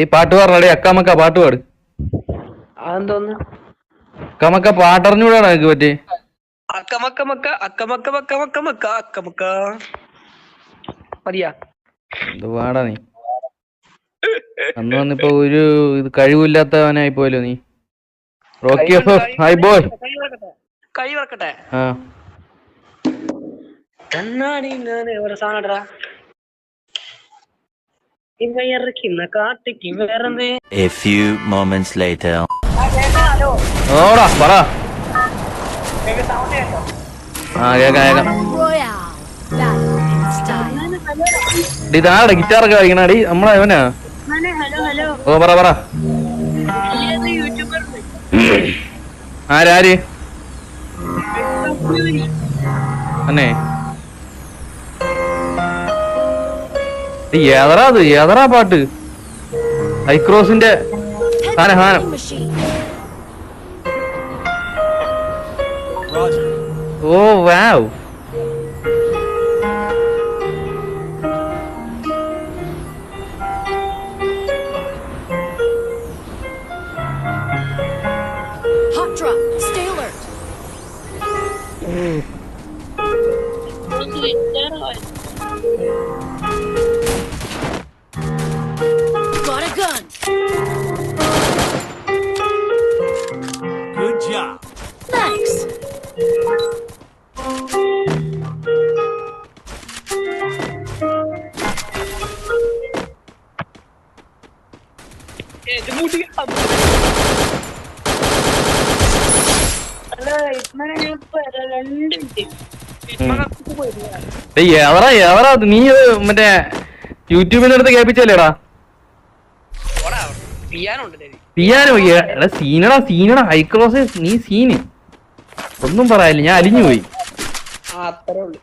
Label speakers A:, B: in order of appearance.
A: ഈ പാട്ട് പാടാടേ അക്കാമക്ക പാട്ട് പാട്.
B: അതെന്തോന്ന്?
A: പാട്ടറിഞ്ഞൂടാണോ പാട്ടറിഞ്ഞൂടാണ് എനിക്ക് പറ്റി
B: അക്കമക്കമക്ക അക്കമക്ക അക്കമക്ക മതിയാ.
A: എന്ത് പാടാ നീ? അന്ന് വന്നിപ്പോ ഒരു ഇത് കഴിവില്ലാത്തവനായി പോയല്ലോ നീ. റോക്കി ഹായ് ബോയ്
B: കൈ വറക്കട്ടെ കൈ വറക്കട്ടെ
A: ആ.
B: കണ്ണാടി ഞാൻ സാധനടാ ഇവയറക്കുന്ന കാട്ടിക്ക് വേറെന്തേ
C: A few moments later.
A: ഓടാ പറ. ആ കേക്കാം കേക്കാം. ഡി ഇതാടെ ഗിറ്റാറൊക്കെ കളിക്കണ ഡി നമ്മളെ അവനാ
D: ഹലോ ഹലോ.
A: ഓ പറ പറ. ആരാര് അന്നെ. ഏതറാ അത് ഏതറാ പാട്ട്? ഹൈക്രോസിന്റെ
E: Penny
A: ഓ വാവ്.
E: Thank drop.
A: ഏതറാ ഏതറാ അത് നീ മറ്റേ യൂട്യൂബിന്റെ അടുത്ത് കേൾപ്പിച്ചല്ലേടാ?
B: പിയാനോ
A: എടാ സീനടാ സീനടാ. ഹൈക്രോസ് നീ സീന്. ഒന്നും പറയാനില്ല ഞാൻ അലിഞ്ഞു പോയി.
B: അത്രേ ഉള്ളു.